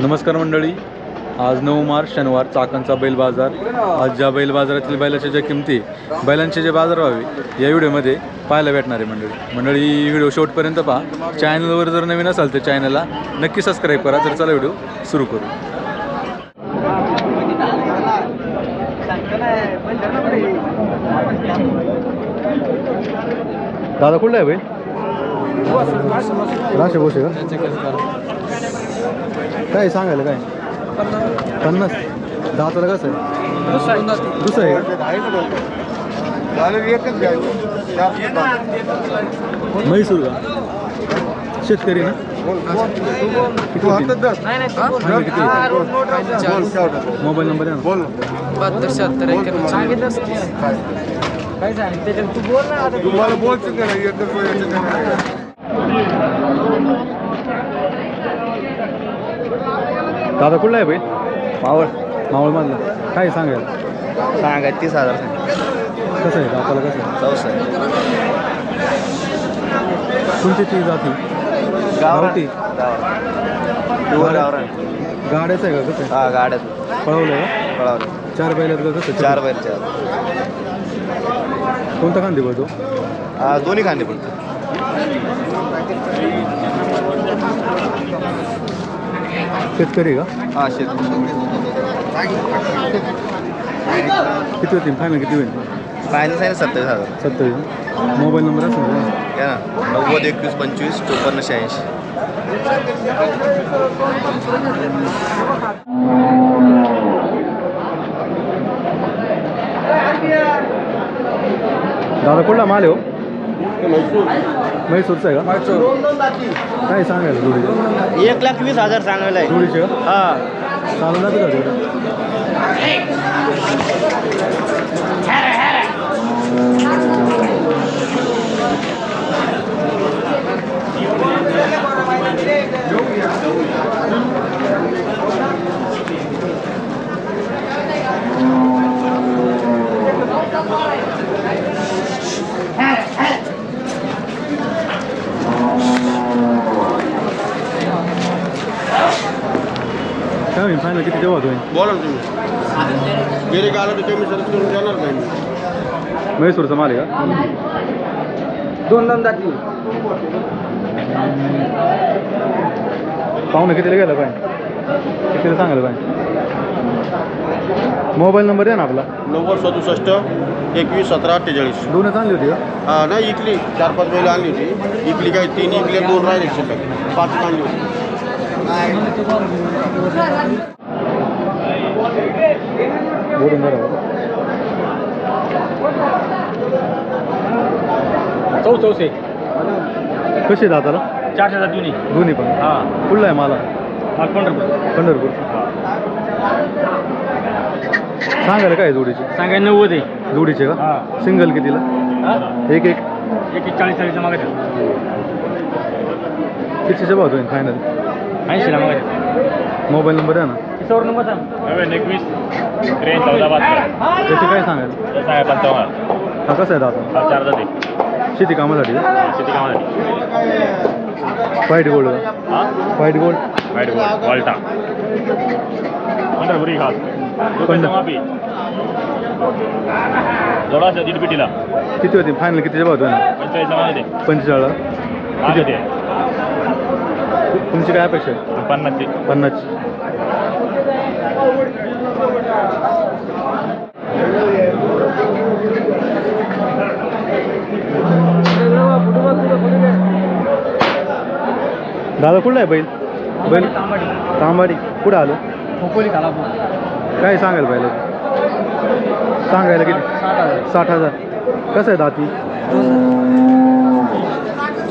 नमस्कार मंडळी. आज नऊ मार्च शनिवार चाकणचा बैल बाजार. आज ज्या बैल बाजारातील बैलाच्या ज्या किमती बैलांचे जे बाजार व्हावे या व्हिडिओमध्ये पाहायला भेटणार आहे मंडळी. मंडळी व्हिडिओ शेवटपर्यंत पहा. चॅनलवर जर नवीन असाल तर चॅनलला नक्की सबस्क्राईब करा. तर चला व्हिडिओ सुरू करू. दादा कुठला आहे बैल? राशे बोसे का? काय सांगायला काय? पन्नास. दहाचं कसं आहे. दुसरं आहे का? म्हैसूर का? शेतकरी ना? किती होतील? सांगा किती मोबाईल नंबर आहे ना. बोल बहात्तर शहात्तर एक्क्याण्णव काय सांगितलं त्याच्यात तू बोल ना आता तुम्हाला बोलचं का नाही एकच बोलायचं का नाही? दादा कुठला आहे बैल मावळ. मावळ मधला काय सांगायला सांगा तीस हजार कसं आहे? दाताला कसं आहे? चौसा कोणती ती जाती? गावठी गाड्याचं आहे का? कसं आहे? हा गाड्यात पळवलं आहे पळावलं का चार बैलात का कसं चार बैल चार कोणता खांदी पळतो? हा दोन्ही खांदे पण शेतकरी का? हा शेत किती होतील फायनल किती होईल? फायनल आहे सत्तावीस हजार. सत्तावीस मोबाईल नंबर असेल ना? ना. नव्वद एकवीस पंचवीस चोपन्न शहाऐंशी. दादा कुठला माल हो? म्हैसूरचा आहे का? काय सांगायला जोडीचे एक लाख वीस हजार सांगायला आहे. जोडीचे का? हा. चालू जाते का जोडी काय होईल फायनल किती जेव्हा होईल बोला ना तुम्ही. गेले का आलं तर कमी सर्च करून देणार नाही मी. म्हैसूरचा माल आहे का? दोन दोन जाती पाहुणं कितीला गेलं काय कितीला सांगायला काय मोबाईल नंबर आहे ना आपला. नव्वद सदुसष्ट एकवीस सतरा अठ्ठेचाळीस. दोनच आणली होती का? हा नाही इकली चार पाच बैल आणली होती. इकली काय तीन इकले दोन राहिले शिल्लक. पाच आणली होती. चौ चौसे कशी दाताला? चारशे हजार जुनी दोन्ही पण. हा. कुठला आहे मला? पंढरपूर. पंढरपूर. सांगायला काय आहे जोडीचे? सांगाय नव्वद आहे. जोडीचे का? हा. सिंगल कितीला? हा? एक एक. एक एक चाळीस चाळीसला मागायचं कितीच्या भाव होईल फायनल ऐंशीला मागायचं मोबाईल नंबर आहे ना. किसवर नंबर सांग. एकवीस त्रेन चौदा त्याचे काय सांगायला सांगा पंचावन्न हा कसं आहे दाता हा चार जाते. शेती कामासाठी? शेती कामासाठी. व्हाईट गोल्ड हा? व्हाईट गोल्ड वाईट गोल्ड वॉल्टा पंढरपुरी रुपयाचं मापी जोडाचं दीड पिटीला किती होती? फायनल कितीच्या भाव मागायचे पंचेचाळीस ते. तुमची काय अपेक्षा आहे? पन्नासचे. पन्नासची. दादा कुठला आहे बैल? बैल? तांबाडी. कुठं आलं? खोपोली खालापूर काय सांगायला पाहिलं? सांगायला किती? साठ हजार. कसं आहे दाती?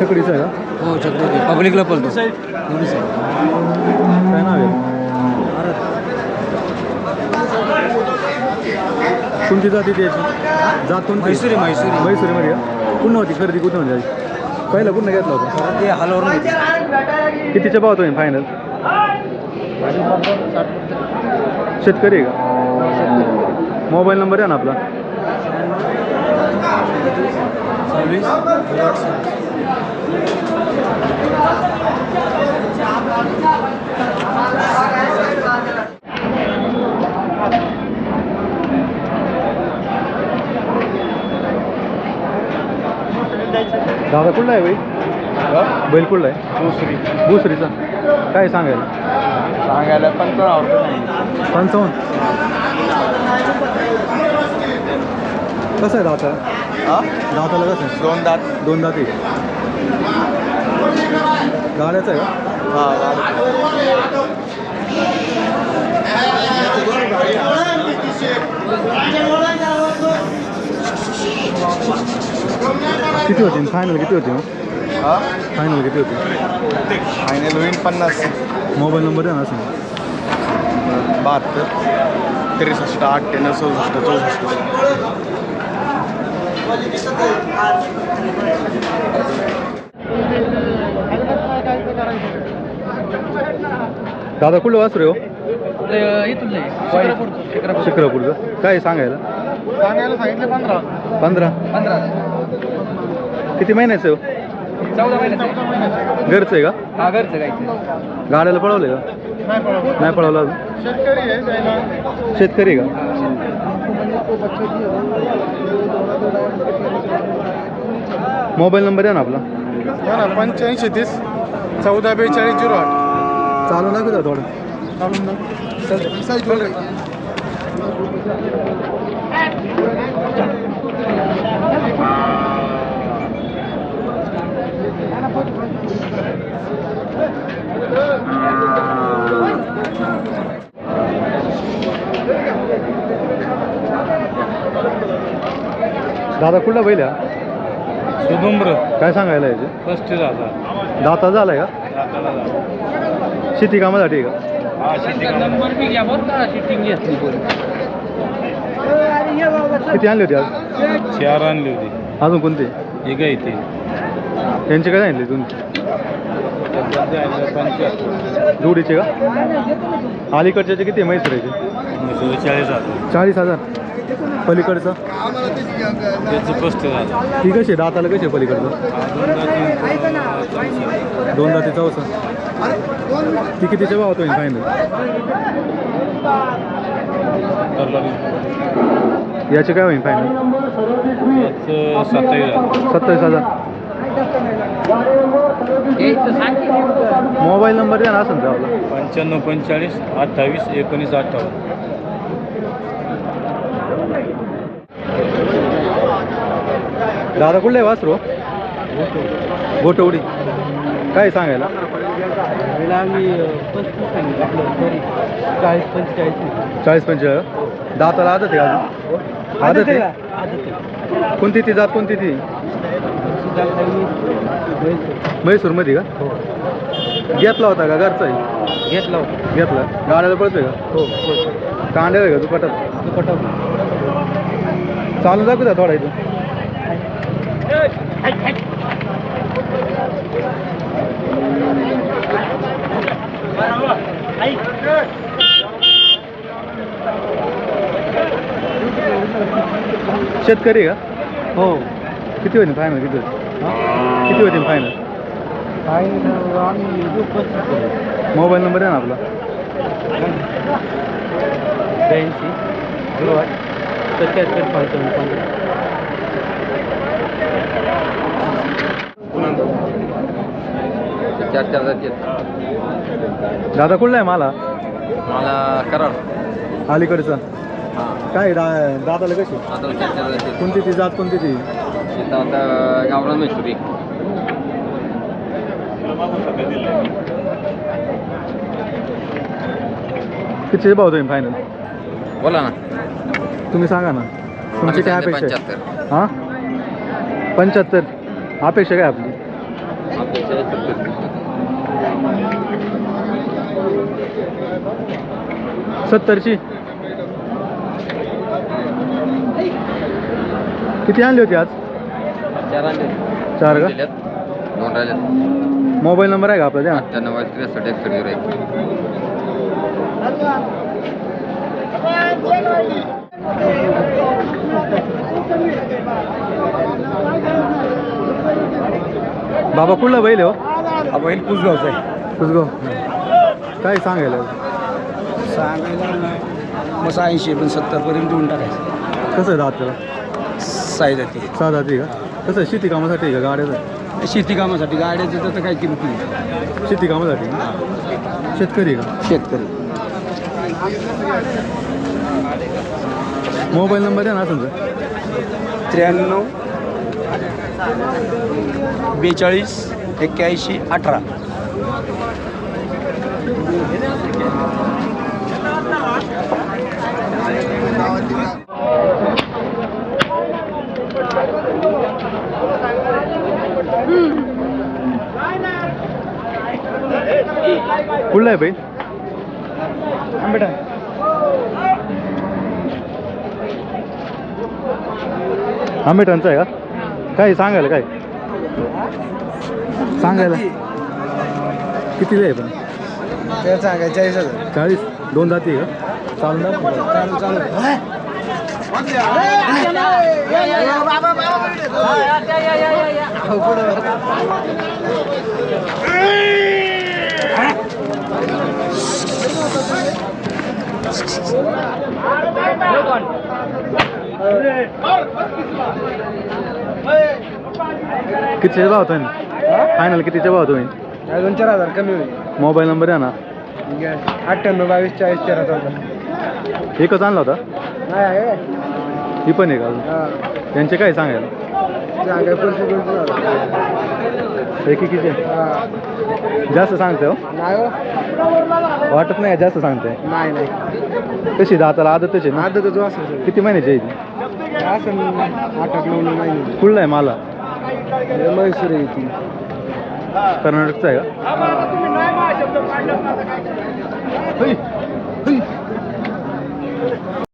छकडीचं आहे का? हो चक्र पब्लिकला पळतो. काय नाव आहे? कोणती जाती द्यायची जात कोणती म्हैसूरी, म्हैसूरी. म्हैसूरीमध्ये का? कुठं होती खरेदी? कुठं होती? आधी? पहिला कुठं घेतला होता? ते हलवरून कितीच्या भाव तुम्ही फायनल शेतकरी का? मोबाईल नंबर आहे ना आपला. दादा कुठला आहे भाई? बैल कुठला आहे. दुसरी दुसरीचा काय सांगायला? सांगायला पंचावन्न रुपये पंचावन्न? कसं आहे दाता हा? दाताला कसं आहे? दोन दात. दोन दाती गाड्याचं आहे का? हा किती होती? फायनल किती होती मग? हा? फायनल किती होती? फायनल होईल पन्नास. मोबाईल नंबर द्या ना असं बहात्तर. त्रेसष्ट अठ्ठ्याण्णव चौसष्ट चौसष्ट. दादा कुठलं वासरू हो? शिक्रापूरचं काय सांगायला? सांगायला सांगितले पंधरा. पंधरा. पंधरा. किती महिन्याचं हो? चौदा महिन्याचं घरचं आहे का? हा घरचं गायचं गाड्याला पळवलं का? नाही पळवलं. अजून? शेतकरी आहे त्याला. शेतकरी आहे का? मोबाईल नंबर द्या ना आपला. हो ना पंच्याऐंशी तीस चौदा बेचाळीस झिरो आठ. चालू लागू द्या थोडं चालून दादा कुठला बैल आहे हा? शुभम्र काय सांगायला याचे पस्तीस हजार दाता झालाय का? शेती कामासाठी आहे का? हा शेती नंबर बी घ्या बरं का शिटिंग घेतली किती आणली होती आज? चार आणली होती. अजून कोणते? एक आहे ते. त्यांचे काय सांगितले तुम्ही पंच्याहत्तर जोडीचे का? अलीकडच्याचे किती आहे? म्हैसराचे चाळीस हजार. चाळीस हजार. पलीकडचं? त्याचं पस्तीस हजार ती कशी आहे? दाताला कशी आहे पलीकडचं? दोन दाती चौसा. ती कितीच्या भावात होईल फायनल याचे काय होईल फायनल सत्तावीस हजार. मोबाईल नंबर द्या ना आपला. पंच्याण्णव पंचेचाळीस अठ्ठावीस एकोणीस अठ्ठावन्न. दादा कुठलं आहे वासरू? गोटवडी काय सांगायला? आम्ही पस्तीस सांगितलं सॉरी चाळीस पंचेचाळीस चाळीस पंचेचाळीस. दाताला आदत आहे अजून? आदत आहे? कोणती ती जात कोणती ती? म्हैसूरमध्ये का? घेतला होता का घरचा? घेतला होता. घेतला. गाड्याला पडतोय का? हो कांड्या आहे का दुपटात दुपटा चालू द्या थोडा इथं. शेतकरी का? हो. किती होईल फायनल किती होईल किती होतील फायनल आम्ही मोबाईल नंबर आहे ना आपला? ब्याऐंशी झिरो आठ सत्याहत्तर पंचावन्न. पंधरा चार चार जाती दादा कुठला आहे मला? मला कराड. अलीकडचा. हां. काय दा दादाला कशी? आता चार चार जाती कोणती ती जात कोणती ती? इथं आता गावरान मैसुरी कितीचे भाव होईल फायनल बोला ना. तुम्ही सांगा ना. तुमची काय अपेक्षा आहे? पंच्याहत्तर. हां? पंच्याहत्तर. अपेक्षा काय आपली? सत्तरची. किती आणली होती आज? चार आणले चार का? दोन मोबाईल नंबर आहे का आपला द्या. अठ्ठ्याण्णव त्रेसष्ट एकसष्ट झिरो एक. बाबा कुठला बैल आहे हो? हा बैल कुसगावचा आहे. कुसगाव काय सांगायला? सांगायला मग ऐंशी पण सत्तरपर्यंत देऊन टाकायचं. कसं आहे दात त्याला? साई जाते सहा दाती का? कसं आहे शेती कामासाठी आहे का गाड्याचं? शेती कामासाठी. गाड्याचं तर काय किमती आहे? शेती कामासाठी? शेतकरी आहे का? शेतकरी. मोबाईल नंबर आहे ना तुमचा त्र्याण्णव बेचाळीस एक्क्याऐंशी अठरा. कुठला आहे बैल बेटा. आंबेटांचा आहे का? काय सांगायला काय सांगायला कितीला आहे पण ते सांगाय चाळीस हजार चाळीस दोन जाती आहे का चालून दाखव. चालू चालू कितीच्या भाव होईल फायनल कितीच्या भाव होईल दोन चार हजार कमी होईल. मोबाईल नंबर आहे ना. अठ्ठ्याण्णव बावीस चाळीस तेरा चौदा. एकच आणला होता? नाही आहे. ही पण आहे का अजून. हा. त्यांचे काय सांगायला? हजार. एकेकीचे? हा. जास्त सांगते हो? नाही हो. वाटत नाही जास्त सांगते नाही नाही. कशी दाताला आदतच आहे ना? आता जो असेल किती महिन्याची आहे ती? आठ आठ नऊ नऊ महिने. कुठला आहे मला. कर्नाटकचा आहे का?